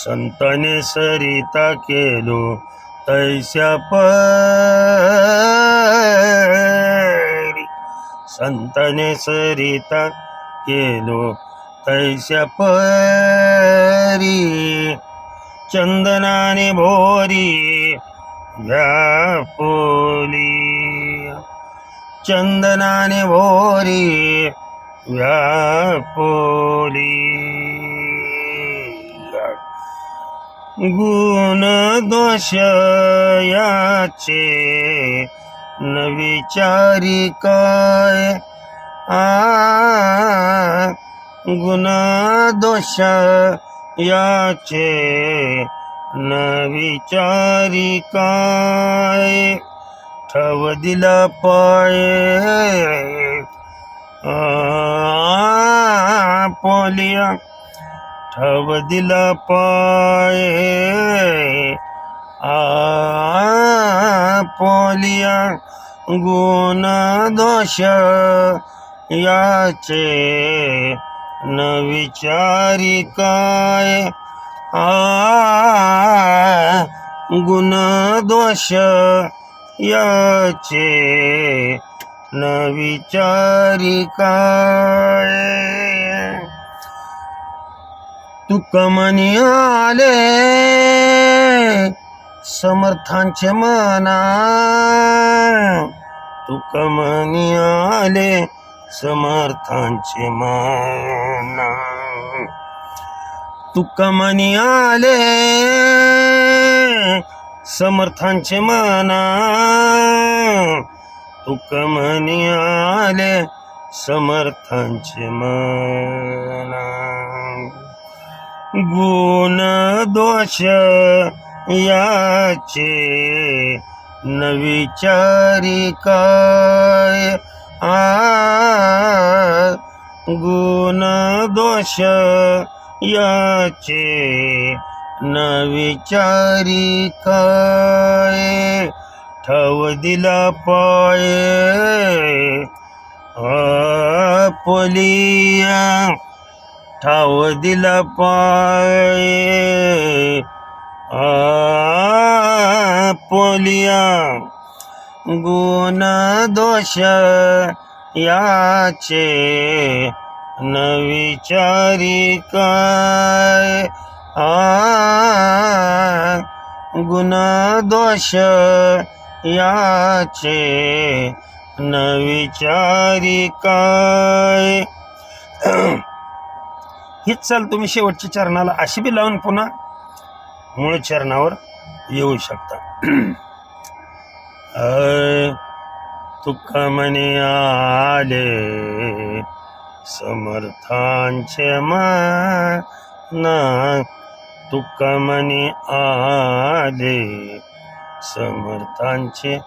संतने सरिता केलो तैस्या परी. संतने सरिता केलो तैस्या परी. चंदनाने भोरी व्यापोली चंदनाने भोरी व्यापोली गुण दोष याचे न विचारी काय? आ गुण दोष याचे न विचारी काय? ठव दिला पाय. आ, पोलिया. दिला पाय. आ पोलिया गुण दोष याचे न विचारी काय? आ गुण दोष याचे न विचारी काय? तुक मनी आले समर्थांचे मना. तुक मनी आले समर्थांचे मना. तुक मनी आले समर्थांचे मना. तुक मनी आले समर्थांचे मना. गुण दोष याचे नविचारी काय? आ गुण दोष याचे न काय? ठव दिला पाय आपलिया ठाव दिला पाय. आ पोलिया गुण दोष याचे न विचारी काय? आ गुण दोष याचे न विचारी काय? हीच चाल तुम्ही शेवटच्या चरणाला अशी बी लावून पुन्हा मूळ चरणावर येऊ शकता. अय, तुका म्हणे आले समर्थांचे माना तुका म्हणे आले समर्थांचे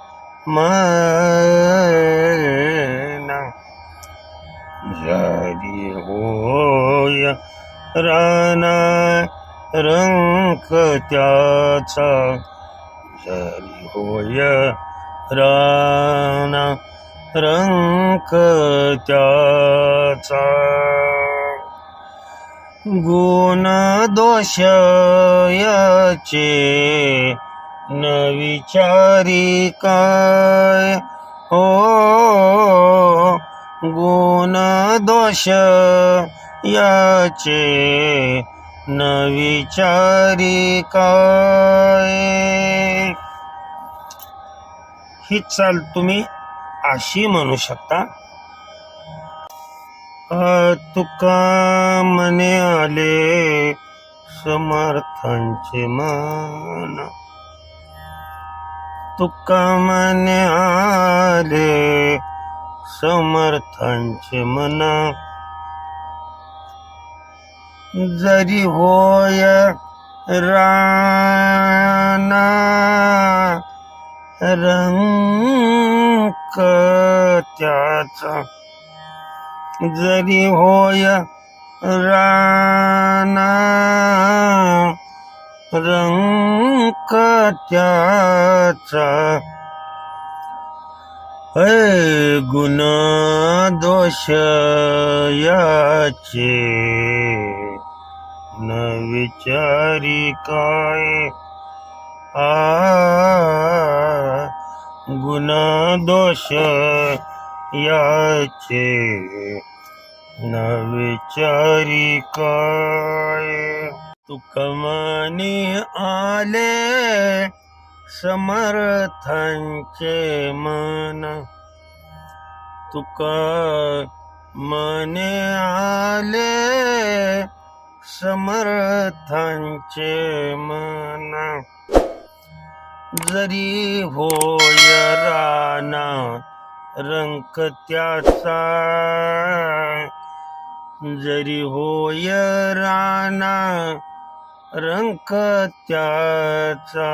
माना. जारी हो होय. राणा रंक त्याचा जारी होय. राणा रंक त्याचा गुण दोष याचे न विचारी काय? हो. गुण दोष याचे न विचारी काय? ही चाल तुम्ही अशी म्हणू शकता. तुका मने आले समर्थांचे मान. तुका मने आले समर्थांचे मना. जरी होय राणा रंक त्याचा. जरी होय राणा रंक त्याचा. ऐ गुण दोष याचे. न विचारी काय? आ गुण दोष याचे न विचारी काय? तुक मनी आले समर्थांचे मन. तुक मने आले समर्थांचे मन. जरी होय राना रंक त्याचा. जरी होय राना रंक त्याचा.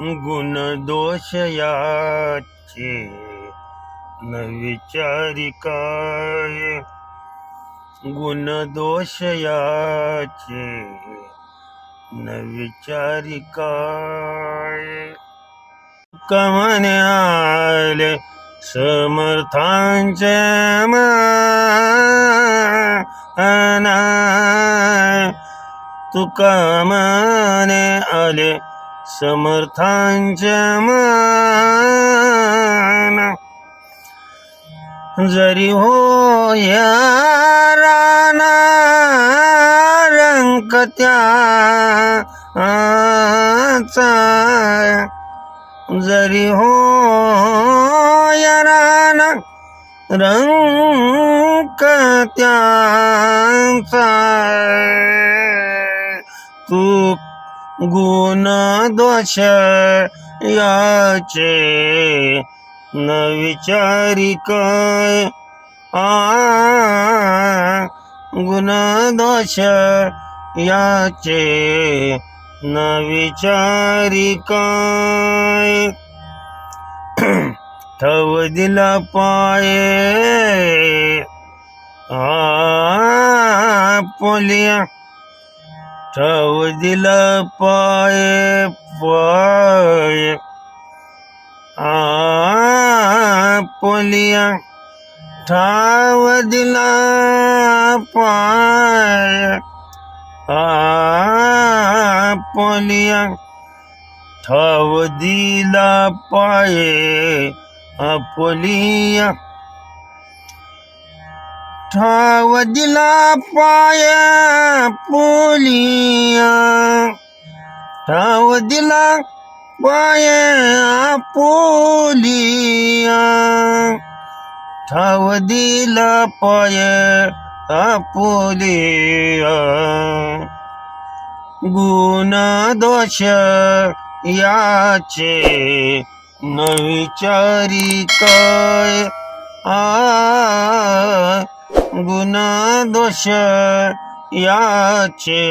गुण दोष याचे न विचारी गुण दोष याचे न विचारी काय? कमने आले समर्थांचे मना तुका मने आले समर्थांचे मना जरी हो या राना रंक त्याचा जरी हो या राना रंक त्याचा तू गुण दोष याचे न विचारी काय? आ गुण दोष याचे न विचारी काय? ठव दिला पाये. पोलिया. ठव दिला पाये पाय. आ पोलिया ठाव दिला पाय. आ ठाव दिला पाय. अपोलिया ठाव दिला पाया. पोलिया ठाव दिला पाया आपुलिया. ठाव दिला पाय आपुलिया. गुण दोष याचे न विचारी काय? आ गुण दोष याचे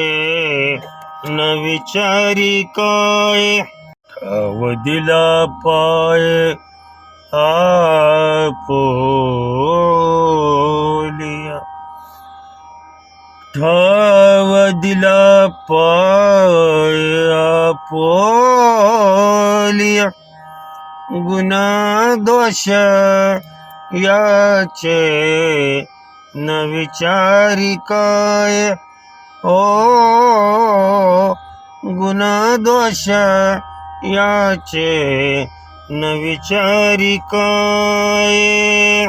न विचारी काय? अवधीला पाय आपोलिया. ठाव दिला पाय आपोलिया. गुना दोष याचे न विचारी काय? ओ गुना दोष याचे न विचारी काय?